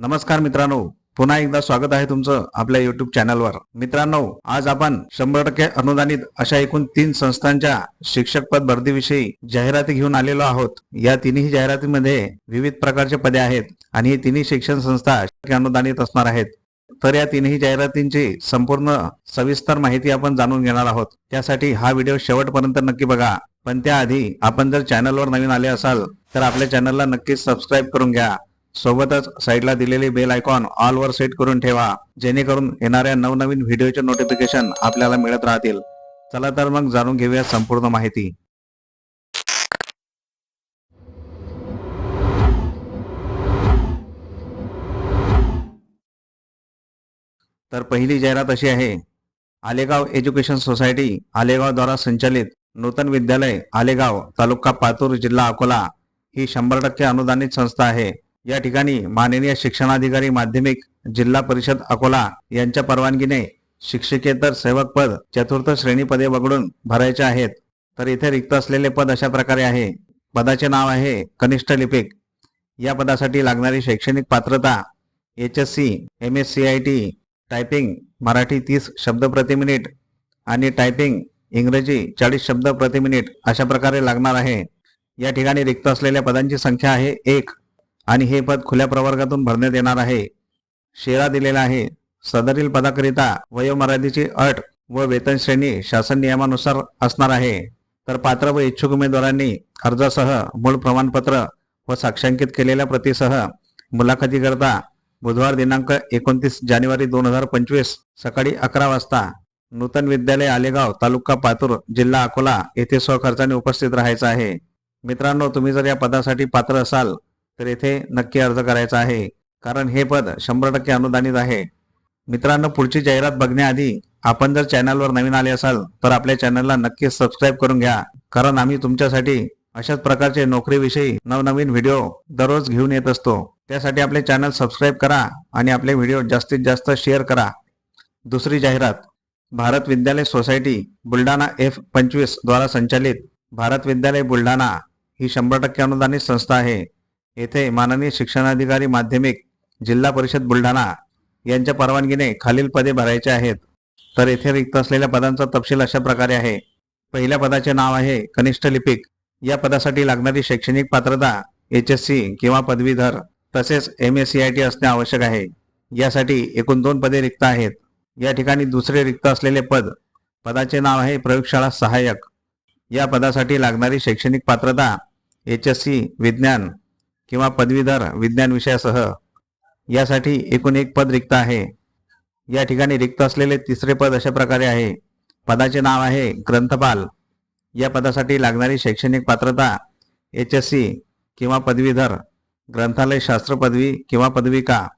नमस्कार मित्रांनो. पुन्हा एकदा स्वागत आहे तुमचं आपल्या युट्यूब चॅनलवर मित्रांनो आज आपण शंभर टक्के अनुदानित अशा एकूण तीन संस्थांच्या शिक्षक पद भरतीविषयी जाहिराती घेऊन आलेलो आहोत. या तिन्ही जाहिरातीमध्ये विविध प्रकारचे पदे आहेत आणि ही तिन्ही शिक्षण संस्था अनुदानित असणार आहेत. तर या तिन्ही जाहिरातींची संपूर्ण सविस्तर माहिती आपण जाणून घेणार आहोत. त्यासाठी हा व्हिडिओ शेवटपर्यंत नक्की बघा. पण त्याआधी आपण जर चॅनलवर नवीन आले असाल तर आपल्या चॅनलला नक्कीच सबस्क्राईब करून घ्या. सोबतच साईडला दिलेली बेल आयकॉन ऑल वर सेट करून ठेवा जेणेकरून येणाऱ्या नवनवीन व्हिडिओचे नोटिफिकेशन आपल्याला मिळत राहतील. चला तर मग जाणून घेऊया संपूर्ण माहिती. तर पहिली जाहिरात अशी आहे आलेगाव एज्युकेशन सोसायटी आलेगाव द्वारा संचालित नूतन विद्यालय आलेगाव तालुका पातूर जिल्हा अकोला ही शंभर टक्के अनुदानित संस्था आहे. या ठिकाणी माननीय शिक्षणाधिकारी माध्यमिक जिल्हा परिषद अकोला यांच्या परवानगीने शिक्षकेतर सेवक पद चतुर्थ श्रेणी पदे वगळून भरायचे आहेत. तर इथे रिक्त असलेले पद अशा प्रकारे आहे. पदाचे नाव आहे कनिष्ठ लिपिक. या पदासाठी लागणारी शैक्षणिक पात्रता H S C M S C I T typing Marathi तीस शब्द प्रति मिनिट आणि टायपिंग इंग्रजी चाळीस शब्द प्रति मिनिट अशा प्रकारे लागणार आहे. या ठिकाणी रिक्त असलेल्या पदांची संख्या आहे एक. आणि हे पद खुल्या प्रवर्गातून भरण्यात येणार आहे. शेरा दिलेला आहे. सदरील पदाकरिता वयोमर्यादेची अट व वेतन श्रेणी शासन नियमानुसार असणार आहे. तर पात्र व इच्छुक उमेदवारांनी अर्जासह मूळ प्रमाणपत्र व साक्षांकित केलेल्या प्रतीसह मुलाखतीकरता बुधवार दिनांक एकोणतीस जानेवारी दोन हजार पंचवीस सकाळी अकरा वाजता नूतन विद्यालय आलेगाव तालुका पातूर जिल्हा अकोला येथे स्वखर्चाने उपस्थित राहायचं आहे. मित्रांनो तुम्ही जर या पदासाठी पात्र असाल तर येथे नक्की अर्ज करायचा आहे. कारण हे पद शंभर टक्के अनुदानित आहे. मित्रांनो पुढची जाहिरात बघण्याआधी आपण जर चॅनलवर नवीन आले असाल तर आपल्या चॅनलला नक्की सबस्क्राईब करून घ्या. कारण आम्ही तुमच्यासाठी अशाच प्रकारचे नोकरीविषयी नवनवीन व्हिडिओ दररोज घेऊन येत असतो. त्यासाठी आपले चॅनल सबस्क्राईब करा आणि आपले व्हिडिओ जास्तीत जास्त शेअर करा. दुसरी जाहिरात भारत विद्यालय सोसायटी बुलढाणा एफ पंचवीस द्वारा संचालित भारत विद्यालय बुलढाणा ही शंभर टक्के अनुदानित संस्था आहे. येथे माननीय शिक्षणाधिकारी माध्यमिक जिल्हा परिषद बुलढाणा यांच्या परवानगीने खालील पदे भरायचे आहेत. तर येथे रिक्त असलेल्या पदांचा तपशील अशा प्रकारे आहे. पहिल्या पदाचे नाव आहे कनिष्ठ लिपिक. या पदासाठी लागणारी शैक्षणिक पात्रता एच एस सी किंवा पदवीधर तसेच M S C I T असणे आवश्यक आहे. यासाठी एकूण दोन पदे रिक्त आहेत. या ठिकाणी दुसरे रिक्त असलेले पद पदाचे नाव आहे प्रयोगशाळा सहाय्यक. या पदासाठी लागणारी शैक्षणिक पात्रता एच एस सी विज्ञान किंवा पदवीधर विज्ञान विषयासह यासाठी एकूण एक पद रिक्त आहे. या ठिकाणी रिक्त असलेले तिसरे पद अशा प्रकारे आहे. पदाचे नाव आहे ग्रंथपाल. या पदासाठी लागणारी शैक्षणिक पात्रता एच एस सी किंवा पदवीधर ग्रंथालय शास्त्र पदवी किंवा पदविका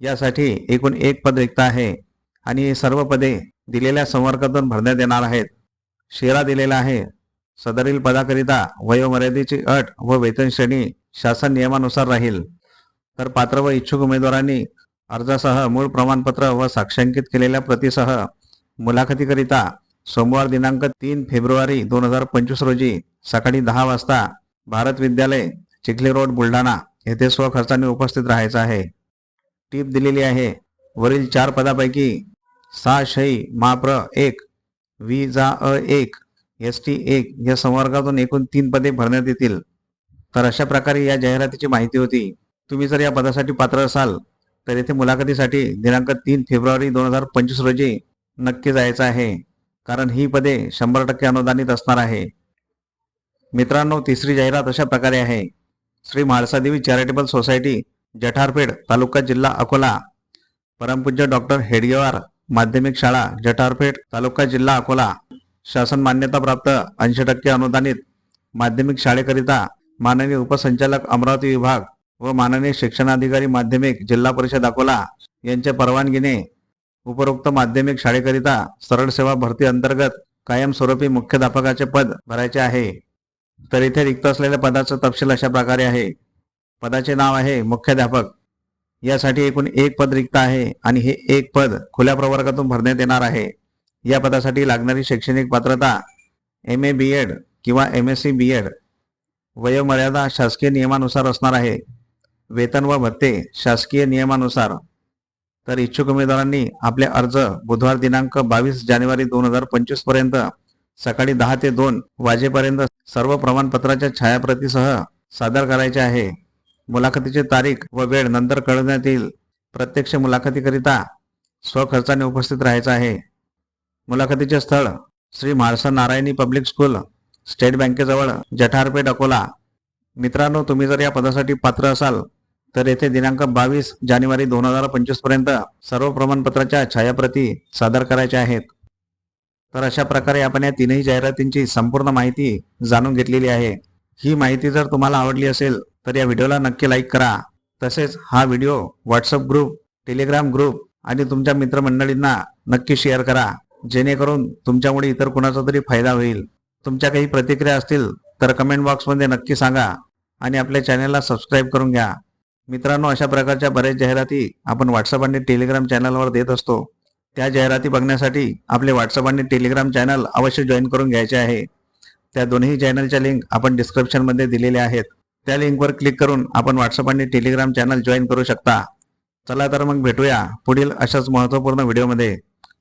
यासाठी एकूण एक पद रिक्त आहे. आणि सर्व पदे दिलेल्या संवर्गातून भरण्यात येणार आहेत. शेरा दिलेला आहे. सदरील पदाकरिता वयोमर्यादेची अट व वेतन श्रेणी शासन नियमानुसार राहील. तर पात्र व इच्छुक उमेदवारांनी अर्जासह मूळ प्रमाणपत्र व साक्षांकित केलेल्या प्रतीसह मुलाखतीकरिता सोमवार दिनांक तीन फेब्रुवारी दोन हजार पंचवीस रोजी सकाळी दहा वाजता भारत विद्यालय चिखली रोड बुलढाणा येथे स्वखर्चाने उपस्थित राहायचं आहे. टीप दिलेली आहे. वरील चार पदापैकी सा शई माप्र एक वी जा अ एक एस टी एक या संवर्गातून एकूण तीन पदे भरण्यात येतील. तर अशा प्रकारे या जाहिरातीची माहिती होती. तुम्ही जर या पदासाठी पात्र असाल तर येथे मुलाखतीसाठी दिनांक तीन फेब्रुवारी दोन हजार पंचवीस रोजी नक्की जायचं आहे. कारण ही पदे शंभर टक्के अनुदानित असणार आहे. मित्रांनो तिसरी जाहिरात अशा प्रकारे आहे. श्री म्हाळसादेवी चॅरिटेबल सोसायटी जठारपेठ तालुका जिल्हा अकोला. परमपूज्य डॉक्टर हेडगेवार माध्यमिक शाळा जठारपेठ तालुका जिल्हा अकोला. शासन मान्यताप्राप्त ऐंशी टक्के अनुदानित माध्यमिक शाळेकरिता माननीय उपसंचालक अमरावती विभाग व माननीय शिक्षणाधिकारी माध्यमिक जिल्हा परिषद अकोला यांच्या परवानगीने उपरोक्त माध्यमिक शाळेकरिता सरळ सेवा भरती अंतर्गत कायमस्वरूपी मुख्याध्यापकाचे पद भरायचे आहे. तर इथे रिक्त असलेल्या पदाचा तपशील अशा प्रकारे आहे. पदाचे नाव आहे मुख्याध्यापक. यासाठी एकूण एक पद रिक्त आहे आणि हे एक पद खुल्या प्रवर्गातून भरण्यात येणार आहे. या पदासाठी लागणारी शैक्षणिक पात्रता एम ए बी एड किंवा M S C B Ed वयोमर्यादा शासकीय नियमानुसार असणार आहे. वेतन व भत्ते शासकीय नियमानुसार. तर इच्छुक उमेदवारांनी आपले अर्ज बुधवार दिनांक बावीस जानेवारी दोन हजार पंचवीसपर्यंत सकाळी दहा ते दोन वाजेपर्यंत सर्व प्रमाणपत्राच्या छायाप्रतीसह सादर करायचे आहे. मुलाखतीची तारीख व वेळ नंतर कळवण्यात येईल. प्रत्यक्ष मुलाखतीकरिता स्वखर्चाने उपस्थित राहायचं आहे. मुलाखतीचे स्थळ Shri Mhalsa Narayani public school state बँकेजवळ Jatharpeth Akola. मित्रांनो तुम्ही जर या पदासाठी पात्र असाल तर येथे दिनांक बावीस जानेवारी दोन हजार पंचवीसपर्यंत सर्व प्रमाणपत्राच्या छायाप्रती सादर करायच्या आहेत. तर अशा प्रकारे आपण या तीनही जाहिरातींची संपूर्ण माहिती जाणून घेतलेली आहे. ही माहिती जर तुम्हाला आवडली असेल तर या व्हिडिओला नक्की लाईक करा. तसेच हा video WhatsApp group Telegram group आणि तुमच्या मित्रमंडळींना नक्की शेअर करा. जेणेकरून तुमच्यामुळे इतर कुणाचा तरी फायदा होईल. तुमच्या काही प्रतिक्रिया असतील तर कमेंट बॉक्समध्ये नक्की सांगा आणि आपल्या चॅनलला सबस्क्राईब करून घ्या. मित्रांनो अशा प्रकारच्या बऱ्याच जाहिराती आपण व्हॉट्सअप आणि टेलिग्राम चॅनलवर देत असतो. त्या जाहिराती बघण्यासाठी आपले व्हॉट्सअप आणि टेलिग्राम चॅनल अवश्य जॉईन करून घ्यायचे आहे. त्या दोन्ही चॅनलच्या लिंक आपण डिस्क्रिप्शनमध्ये दिलेल्या आहेत. त्या लिंकवर क्लिक करून आपण व्हॉट्सअप आणि टेलिग्राम चॅनल जॉईन करू शकता. चला तर मग भेटूया पुढील अशाच महत्त्वपूर्ण व्हिडिओमध्ये